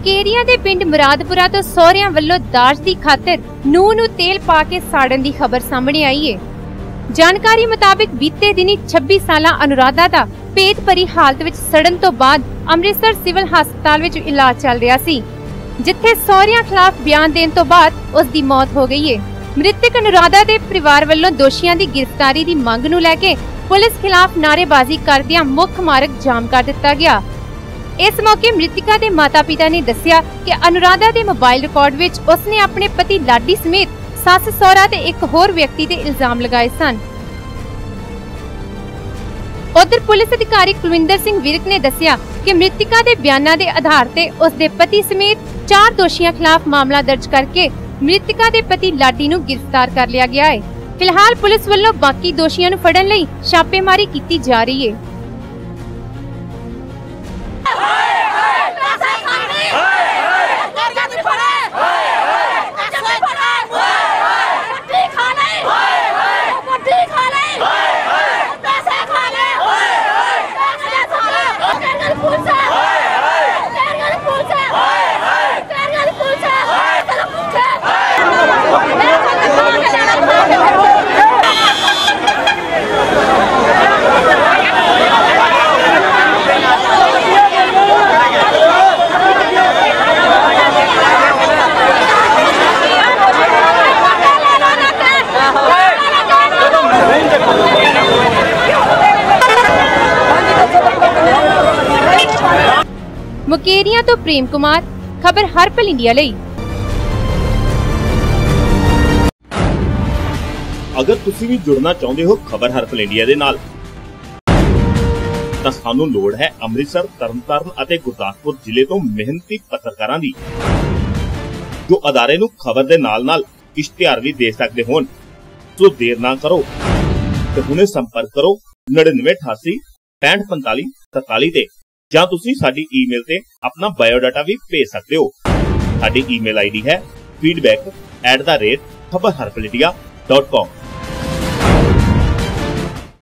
ਮੁਕੇਰੀਆਂ ਦੇ ਪਿੰਡ ਮੁਰਾਦਪੁਰਾ ਤੋਂ ਸਹੁਰਿਆਂ ਵੱਲੋਂ ਦਾਜ ਦੀ ਖਾਤਰ ਨੂੰਹ ਨੂੰ ਤੇਲ ਪਾ ਕੇ ਸਾੜਨ ਦੀ ਖਬਰ ਸਾਹਮਣੇ ਆਈ ਹੈ ਜਾਣਕਾਰੀ ਮੁਤਾਬਕ ਬੀਤੇ ਦਿਨੀ 26 ਸਾਲਾ ਅਨੁਰਾਧਾ ਦਾ ਪੇਟ ਭਰੀ ਹਾਲਤ ਵਿੱਚ ਸੜਨ ਤੋਂ ਬਾਅਦ ਅੰਮ੍ਰਿਤਸਰ ਸਿਵਲ ਹਸਪਤਾਲ ਵਿੱਚ ਇਲਾਜ ਚੱਲ ਰਿਹਾ ਸੀ, ਜਿੱਥੇ ਸਹੁਰਿਆਂ ਖਿਲਾਫ ਬਿਆਨ ਦੇਣ ਤੋਂ ਬਾਅਦ ਉਸ ਦੀ ਮੌਤ ਹੋ ਗਈ ਹੈ ਮ੍ਰਿਤਕ ਅਨੁਰਾਧਾ ਦੇ ਪਰਿਵਾਰ ਵੱਲੋਂ ਦੋਸ਼ੀਆਂ ਦੀ ਗ੍ਰਿਫਤਾਰੀ ਦੀ ਮੰਗ ਨੂੰ ਲੈ ਕੇ ਪੁਲਿਸ ਖਿਲਾਫ ਨਾਅਰੇਬਾਜ਼ੀ ਕਰਦਿਆਂ ਮੁੱਖ ਮਾਰਗ ਜਾਮ ਕਰ ਦਿੱਤਾ ਗਿਆ। ਇਸ ਮੌਕੇ ਮ੍ਰਿਤਕਾ ਦੇ ਮਾਤਾ-ਪਿਤਾ ਨੇ ਦੱਸਿਆ ਕਿ ਅਨੁਰਾਧਾ ਦੇ ਮੋਬਾਈਲ ਰਿਕਾਰਡ ਵਿੱਚ ਉਸਨੇ ਆਪਣੇ ਪਤੀ ਲਾਡੀ ਸਮੇਤ ਸੱਸ ਸਹੁਰਾ ਤੇ ਇੱਕ ਹੋਰ ਵਿਅਕਤੀ ਤੇ ਇਲਜ਼ਾਮ ਲਗਾਏ ਸਨ। ਉਧਰ ਪੁਲਿਸ ਅਧਿਕਾਰੀ ਕੁਲਵਿੰਦਰ ਸਿੰਘ ਵਿਰਕ ਨੇ ਦੱਸਿਆ ਕਿ ਮ੍ਰਿਤਕਾ ਦੇ ਬਿਆਨਾਂ ਦੇ ਆਧਾਰ ਤੇ ਉਸ ਦੇ ਪਤੀ ਸਮੇਤ ਚਾਰ ਦੋਸ਼ੀਆਂ ਖਿਲਾਫ ਮਾਮਲਾ ਦਰਜ ਕਰਕੇ ਮ੍ਰਿਤਕਾ ਦੇ ਪਤੀ ਲਾਡੀ ਨੂੰ ਗ੍ਰਿਫਤਾਰ ਕਰ ਲਿਆ ਗਿਆ ਹੈ। ਫਿਲਹਾਲ ਪੁਲਿਸ ਵੱਲੋਂ ਬਾਕੀ ਦੋਸ਼ੀਆਂ ਨੂੰ ਫੜਨ ਲਈ ਛਾਪੇਮਾਰੀ ਕੀਤੀ ਜਾ ਰਹੀ ਹੈ। ਮੁਕੇਰੀਆਂ ਤੋਂ ਪ੍ਰੇਮ ਕੁਮਾਰ, ਖਬਰ ਹਰਪਲ ਇੰਡੀਆ ਲਈ। ਅਗਰ ਤੁਸੀਂ ਵੀ ਜੁੜਨਾ ਚਾਹੁੰਦੇ ਹੋ ਖਬਰ ਹਰਪਲ ਇੰਡੀਆ ਦੇ ਨਾਲ, ਤਾਂ ਸਾਨੂੰ ਲੋੜ ਹੈ ਅੰਮ੍ਰਿਤਸਰ, ਤਰਨਤਾਰਨ ਅਤੇ ਗੁਰਦਾਸਪੁਰ ਜ਼ਿਲ੍ਹੇ ਤੋਂ ਮਿਹਨਤੀ ਪੱਤਰਕਾਰਾਂ ਦੀ, ਜੋ ਅਦਾਰੇ ਨੂੰ ਖਬਰ ਦੇ ਨਾਲ-ਨਾਲ ਇਸ਼ਤਿਹਾਰ ਵੀ ਦੇ ਸਕਦੇ ਹੋਣ। ਸੋ ਦੇਰ ਨਾ ਕਰੋ, ਤੇ ਹੁਣੇ ਸੰਪਰਕ ਕਰੋ 9988 6545 47 ਤੇ। ਜਾਂ ਤੁਸੀਂ ਸਾਡੀ ਈਮੇਲ ਤੇ ਆਪਣਾ ਬਾਇਓਡਾਟਾ ਵੀ ਭੇਜ ਸਕਦੇ ਹੋ। ਸਾਡੀ ਈਮੇਲ ਆਈਡੀ ਹੈ feedback@khabarharpaladia.com